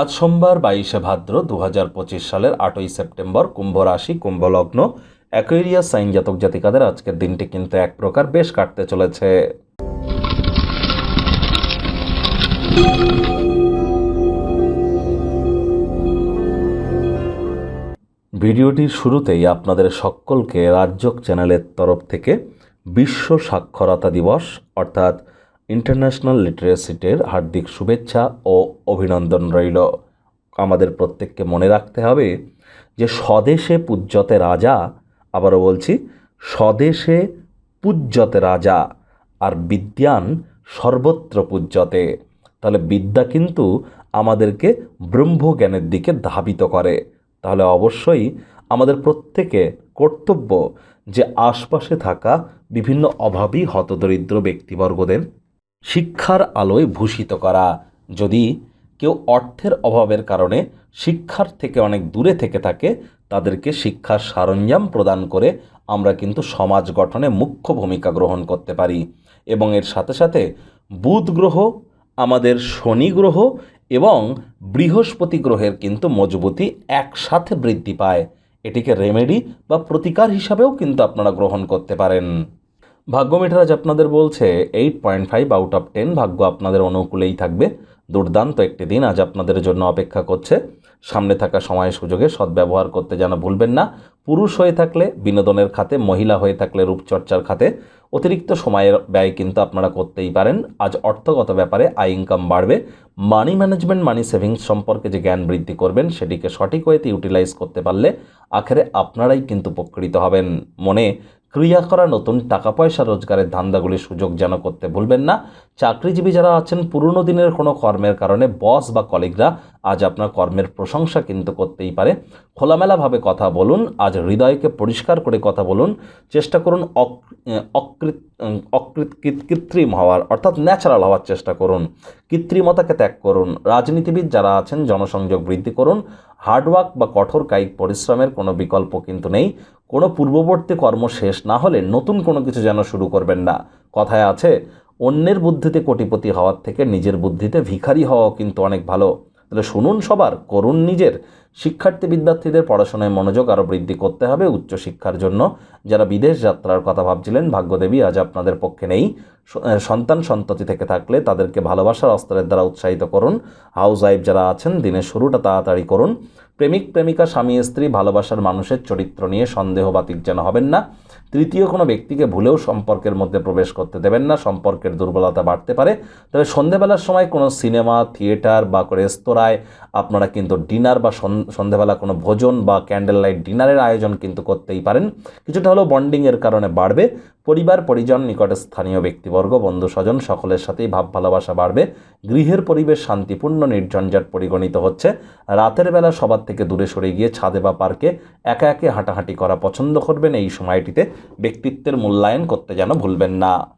আজ সোমবার বাইশে ভাদ্র দু হাজার পঁচিশ সালের আটই সেপ্টেম্বর কুম্ভ রাশি কুম্ভ লগ্ন সাইন জাতক জাতিকাদের আজকের দিনটি কিন্তু এক প্রকার বেশ কাটতে চলেছে। ভিডিওটির শুরুতেই আপনাদের সকলকে রাজ্যক চ্যানেলের তরফ থেকে বিশ্ব সাক্ষরতা দিবস, অর্থাৎ ইন্টারন্যাশনাল লিটারেসি ডের হার্দিক শুভেচ্ছা ও অভিনন্দন রইল। আমাদের প্রত্যেককে মনে রাখতে হবে যে স্বদেশে পূজ্যতে রাজা, আবারও বলছি, স্বদেশে পূজ্যতে রাজা আর বিদ্যান সর্বত্র পূজ্যতে। তাহলে বিদ্যা কিন্তু আমাদেরকে ব্রহ্মজ্ঞানের দিকে ধাবিত করে। তাহলে অবশ্যই আমাদের প্রত্যেকে কর্তব্য যে আশপাশে থাকা বিভিন্ন অভাবী, হতদরিদ্র ব্যক্তিবর্গদের শিক্ষার আলোয় ভূষিত করা। যদি কেউ অর্থের অভাবের কারণে শিক্ষার থেকে অনেক দূরে থেকে থাকে, তাদেরকে শিক্ষার সরঞ্জাম প্রদান করে আমরা কিন্তু সমাজ গঠনে মুখ্য ভূমিকা গ্রহণ করতে পারি। এবং এর সাথে সাথে বুধ গ্রহ, আমাদের শনি গ্রহ এবং বৃহস্পতি গ্রহের কিন্তু মজবুতি একসাথে বৃদ্ধি পায়। এটিকে রেমেডি বা প্রতিকার হিসাবেও কিন্তু আপনারা গ্রহণ করতে পারেন। ভাগ্য মিটারাজ আপনাদের বলছে, eight point five out of ten ভাগ্য আপনাদের অনুকূলেই থাকবে। দুর্দান্ত একটি দিন আজ আপনাদের জন্য অপেক্ষা করছে। সামনে থাকা সময় সুযোগে সদ্ব্যবহার করতে যেন ভুলবেন না। পুরুষ হয়ে থাকলে বিনোদনের খাতে, মহিলা হয়ে থাকলে রূপচর্চার খাতে অতিরিক্ত সময়ের ব্যয় কিন্তু আপনারা করতেই পারেন। আজ অর্থগত ব্যাপারে আয় ইনকাম বাড়বে। মানি ম্যানেজমেন্ট মানি সেভিংস সম্পর্কে যে জ্ঞান বৃদ্ধি করবেন, সেটিকে সঠিক ওয়েতে ইউটিলাইজ করতে পারলে আখেরে আপনারাই কিন্তু উপকৃত হবেন। মনে ক্রিয়া করা নতুন টাকা পয়সা রোজগারের ধান্দাগুলির সুযোগ যেন করতে ভুলবেন না। চাকরিজীবী যারা আছেন, পুরনো দিনের কোনো কর্মের কারণে বস বা কলিগরা আজ আপনার কর্মের প্রশংসা কিন্তু করতেই পারে। খোলামেলাভাবে কথা বলুন, আজ হৃদয়কে পরিষ্কার করে কথা বলুন, চেষ্টা করুন অক- অকৃত অকৃত কৃত্রিম হওয়ার, অর্থাৎ ন্যাচারাল হওয়ার চেষ্টা করুন। কৃত্রিমতাকে ত্যাগ করুন। রাজনীতিবিদ যারা আছেন, জনসংযোগ বৃদ্ধি করুন। হার্ডওয়ার্ক বা কঠোর কায়িক পরিশ্রমের কোনো বিকল্প কিন্তু নেই। কোনো পূর্ববর্তী কর্ম শেষ না হলে নতুন কোনো কিছু যেন শুরু করবেন না। কথায় আছে, অন্যের বুদ্ধিতে কোটিপতি হওয়ার থেকে নিজের বুদ্ধিতে ভিখারি হওয়াও কিন্তু অনেক ভালো। তাহলে শুনুন সবার, করুন নিজের। শিক্ষার্থী বিদ্যার্থীদের পড়াশোনায় মনোযোগ আরও বৃদ্ধি করতে হবে উচ্চশিক্ষার জন্য। যারা বিদেশ যাত্রার কথা ভাবছিলেন, ভাগ্যদেবী আজ আপনাদের পক্ষে নেই। সন্তান সন্ততি থেকে থাকলে তাদেরকে ভালোবাসার অস্ত্রের দ্বারা উৎসাহিত করুন। হাউস ওয়াইফ যারা আছেন, দিনের শুরুটা তাড়াতাড়ি করুন। প্রেমিক, প্রেমিকা, স্বামী, স্ত্রী ভালোবাসার মানুষের চরিত্র নিয়ে সন্দেহ বাতিক যেন হবেন না। তৃতীয় কোনো ব্যক্তিকে ভুলেও সম্পর্কের মধ্যে প্রবেশ করতে দেবেন না, সম্পর্কের দুর্বলতা বাড়তে পারে। তবে সন্ধেবেলার সময় কোনো সিনেমা, থিয়েটার বা রেস্তোরাঁয় আপনারা কিন্তু ডিনার বা সন- সন্ধেবেলা কোনো ভোজন বা ক্যান্ডেল লাইট ডিনারের আয়োজন কিন্তু করতেই পারেন। কিছুটা হলেও বন্ডিংয়ের কারণে বাড়বে। পরিবার, পরিজন নিকটে স্থানীয় ব্যক্তিবর্গ বন্ধু স্বজন সকলের সাথেই ভাব ভালোবাসা বাড়বে। গৃহের পরিবেশ শান্তিপূর্ণ, নির্ঝঞ্ঝাট পরিগণিত হচ্ছে। রাতের বেলা সবার থেকে দূরে সরে গিয়ে ছাদে বা পার্কে একা একে হাঁটাহাঁটি করা পছন্দ করবেন। এই সময়টিতে ব্যক্তিত্বের মূল্যায়ন করতে যেন ভুলবেন না।